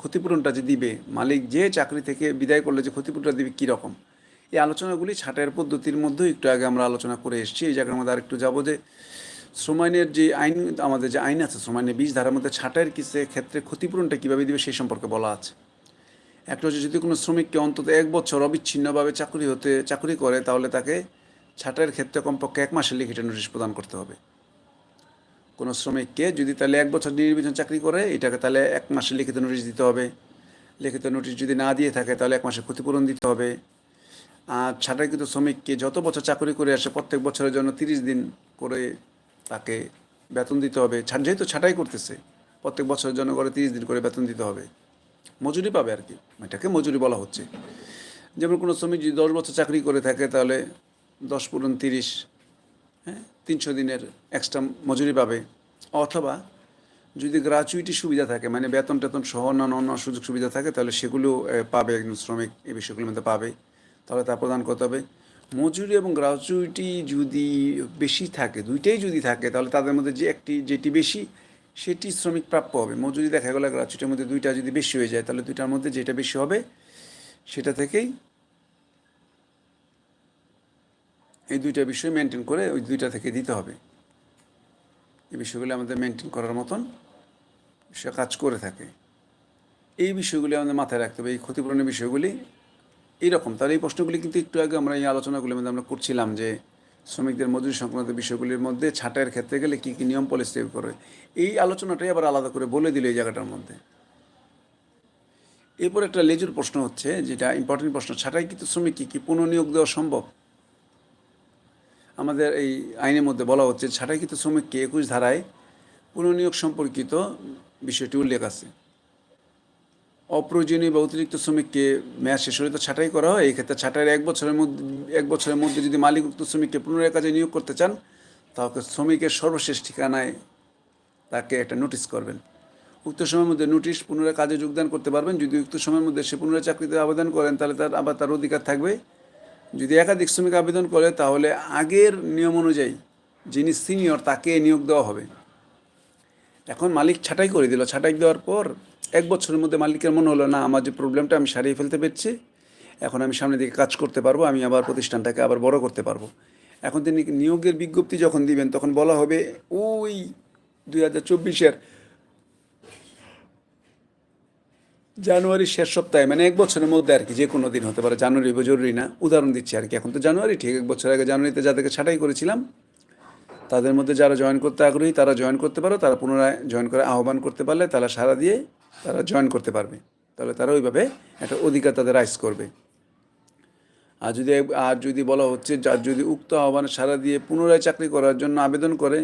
ক্ষতিপূরণটা যে দিবে, মালিক যে চাকরি থেকে বিদায় করলে যে ক্ষতিপূরণটা দিবে কীরকম এই আলোচনাগুলি ছাঁটাইয়ের পদ্ধতির মধ্যেও একটু আগে আমরা আলোচনা করে এসেছি। এই জায়গার মধ্যে আরেকটু যাব যে শ্রম আইনের যে আইন, আমাদের যে আইন আছে শ্রম আইনের ধারার মধ্যে ছাঁটাইয়ের কিসে ক্ষেত্রে ক্ষতিপূরণটা কীভাবে দিবে সেই সম্পর্কে বলা আছে। একটা হচ্ছে যদি কোনো শ্রমিককে অন্তত এক বছর অবিচ্ছিন্নভাবে চাকরি হতে, চাকরি করে, তাহলে তাকে ছাঁটাইয়ের ক্ষেত্রে কমপক্ষে এক মাসের লিখিত নোটিশ প্রদান করতে হবে। কোনো শ্রমিককে যদি তাহলে এক বছর নির্বাচন চাকরি করে, এটাকে তাহলে এক মাসে লিখিত নোটিশ দিতে হবে। লিখিত নোটিশ যদি না দিয়ে থাকে, তাহলে এক মাসের ক্ষতিপূরণ দিতে হবে। আর ছাঁটাইকৃত শ্রমিককে যত বছর চাকরি করে আসে, প্রত্যেক বছরের জন্য তিরিশ দিন করে তাকে বেতন দিতে হবে। যেহেতু ছাটাই করতেছে, প্রত্যেক বছরের জন্য করে তিরিশ দিন করে বেতন দিতে হবে। মজুরি পাবে আর কি, এটাকে মজুরি বলা হচ্ছে। যেমন কোনো শ্রমিক যদি দশ বছর চাকরি করে থাকে, তাহলে দশ পূরণ তিরিশ হ্যাঁ তিনশো দিনের এক্সট্রা মজুরি পাবে। অথবা যদি গ্রাচুইটি সুবিধা থাকে মানে বেতন টেতন সহ অন্যান্য অন্য সুযোগ সুবিধা থাকে, তাহলে সেগুলো পাবে একজন শ্রমিক, এই বিষয়গুলোর মধ্যে পাবে। তাহলে তা প্রদান করতে হবে। মজুরি এবং গ্রাচুইটি যদি বেশি থাকে, দুইটাই যদি থাকে, তাহলে তাদের মধ্যে যে একটি, যেটি বেশি, সেটি শ্রমিক প্রাপ্য হবে। মজুরি দেখা গেলো গ্রাচুইটির মধ্যে দুইটা যদি বেশি হয়ে যায়, তাহলে দুইটার মধ্যে যেটা বেশি হবে, সেটা থেকেই এই দুইটা বিষয় মেনটেন করে ওই দুইটা থেকে দিতে হবে। এই বিষয়গুলি আমাদের মেনটেন করার মতন সে কাজ করে থাকে। এই বিষয়গুলি আমাদের মাথায় রাখতে হবে, এই ক্ষতিপূরণের বিষয়গুলি এইরকম তার এই প্রশ্নগুলি কিন্তু একটু আগে আমরা এই আলোচনাগুলির মধ্যে আমরা করছিলাম যে শ্রমিকদের মজুরি সংক্রান্ত বিষয়গুলির মধ্যে ছাঁটাইয়ের ক্ষেত্রে গেলে কী কী নিয়ম পলিসি করে। এই আলোচনাটাই আবার আলাদা করে বলে দিল এই জায়গাটার মধ্যে। এরপর একটা লেজুর প্রশ্ন হচ্ছে, যেটা ইম্পর্টেন্ট প্রশ্ন, ছাঁটাই কিন্তু শ্রমিক কি কি পুনঃনিয়োগ দেওয়া সম্ভব? আমাদের এই আইনের মধ্যে বলা হচ্ছে, ছাঁটাইকৃত শ্রমিককে একুশ ধারায় পুনর্নিয়োগ সম্পর্কিত বিষয়টি উল্লেখ আছে। অপ্রয়োজনীয় বা অতিরিক্ত শ্রমিককে মেয়াদ শেষ হলে তো ছাঁটাই করা হয়। এই ক্ষেত্রে ছাঁটাইয়ের এক বছরের মধ্যে, এক বছরের মধ্যে যদি মালিক উক্ত শ্রমিককে পুনরায় কাজে নিয়োগ করতে চান, তাহলে শ্রমিকের সর্বশেষ ঠিকানায় তাকে একটা নোটিশ করবেন। উক্ত সময়ের মধ্যে নোটিশ পুনরায় কাজে যোগদান করতে পারবেন। যদি উক্ত সময়ের মধ্যে সে পুনরায় চাকরিতে আবেদন করেন, তাহলে তার আবার তার অধিকার থাকবে। যদি একাধিক শ্রমিক আবেদন করে, তাহলে আগের নিয়ম অনুযায়ী যিনি সিনিয়র, তাকে নিয়োগ দেওয়া হবে। এখন মালিক ছাঁটাই করে দিল। ছাঁটাই দেওয়ার পর এক বছরের মধ্যে মালিকের মনে হলো, না, আমার যে প্রবলেমটা আমি সারিয়ে ফেলতে পেরেছি। এখন আমি সামনের দিকে কাজ করতে পারব, আমি আবার প্রতিষ্ঠানটাকে আবার বড় করতে পারব। এখন তিনি নিয়োগের বিজ্ঞপ্তি যখন দিবেন, তখন বলা হবে, ওই দুই হাজার চব্বিশের জানুয়ারির শেষ সপ্তাহে মানে এক বছরের মধ্যে আর কি, যে কোনো দিন হতে পারে, জানুয়ারি জরুরি না, উদাহরণ দিচ্ছি আর কি। এখন তো জানুয়ারি, ঠিক, এক বছর আগে জানুয়ারিতে যাদেরকে ছাঁটাই করেছিলাম, তাদের মধ্যে যারা জয়েন করতে আগ্রহী, তারা জয়েন করতে পারো, তারা পুনরায় জয়েন করে আহ্বান করতে পারলে তারা সারা দিয়ে তারা জয়েন করতে পারবে। তাহলে তারা ওইভাবে একটা অধিকার তাদের রাইজ করবে। আর যদি আর যদি বলা হচ্ছে যার যদি উক্ত আহ্বানে সারা দিয়ে পুনরায় চাকরি করার জন্য আবেদন করে